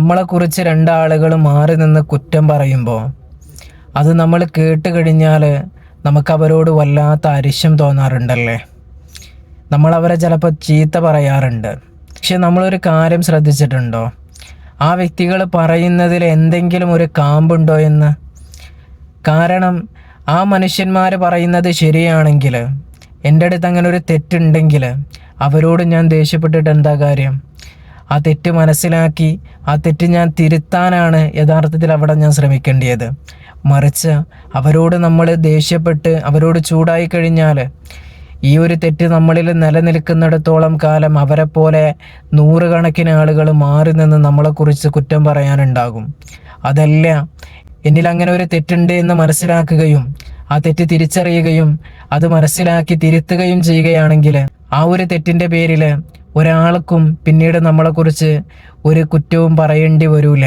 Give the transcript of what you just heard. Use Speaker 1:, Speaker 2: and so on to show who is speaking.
Speaker 1: നമ്മളെക്കുറിച്ച് രണ്ടാളുകൾ മാറി നിന്ന് കുറ്റം പറയുമ്പോൾ അത് നമ്മൾ കേട്ട് കഴിഞ്ഞാൽ നമുക്ക് അവരോട് വല്ലാത്ത അരിശം തോന്നാറുണ്ടല്ലേ? നമ്മൾ അവരെ ചിലപ്പോൾ ചീത്ത പറയാറുണ്ട്. പക്ഷെ നമ്മളൊരു കാര്യം ശ്രദ്ധിച്ചിട്ടുണ്ടോ? ആ വ്യക്തികൾ പറയുന്നതിൽ എന്തെങ്കിലും ഒരു കാമ്പുണ്ടോ എന്ന്? കാരണം ആ മനുഷ്യന്മാർ പറയുന്നത് ശരിയാണെങ്കിൽ എന്റെ അടുത്ത് അങ്ങനെ ഒരു തെറ്റുണ്ടെങ്കിൽ അവരോട് ഞാൻ ദേഷ്യപ്പെട്ടിട്ട് എന്താ കാര്യം? ആ തെറ്റ് മനസ്സിലാക്കി ആ തെറ്റ് ഞാൻ തിരുത്താനാണ് യഥാർത്ഥത്തിൽ അവിടെ ഞാൻ ശ്രമിക്കേണ്ടത് മറിച്ച് അവരോട് നമ്മൾ ദേഷ്യപ്പെട്ട് അവരോട് ചൂടായി കഴിഞ്ഞാൽ ഈ ഒരു തെറ്റ് നമ്മളിൽ നിലനിൽക്കുന്നിടത്തോളം കാലം അവരെ പോലെ നൂറുകണക്കിന് ആളുകൾ മാറി നിന്ന് നമ്മളെക്കുറിച്ച് കുറ്റം പറയാനുണ്ടാകും. അതല്ല എന്നിൽ അങ്ങനെ ഒരു തെറ്റുണ്ട് എന്ന് മനസ്സിലാക്കുകയും ആ തെറ്റ് തിരിച്ചറിയുകയും അത് മനസ്സിലാക്കി തിരുത്തുകയും ചെയ്യുകയാണെങ്കിൽ ആ ഒരു തെറ്റിന്റെ പേരിൽ ഒരാൾക്കും പിന്നീട് നമ്മളെക്കുറിച്ച് ഒരു കുറ്റവും പറയേണ്ടി വരൂല.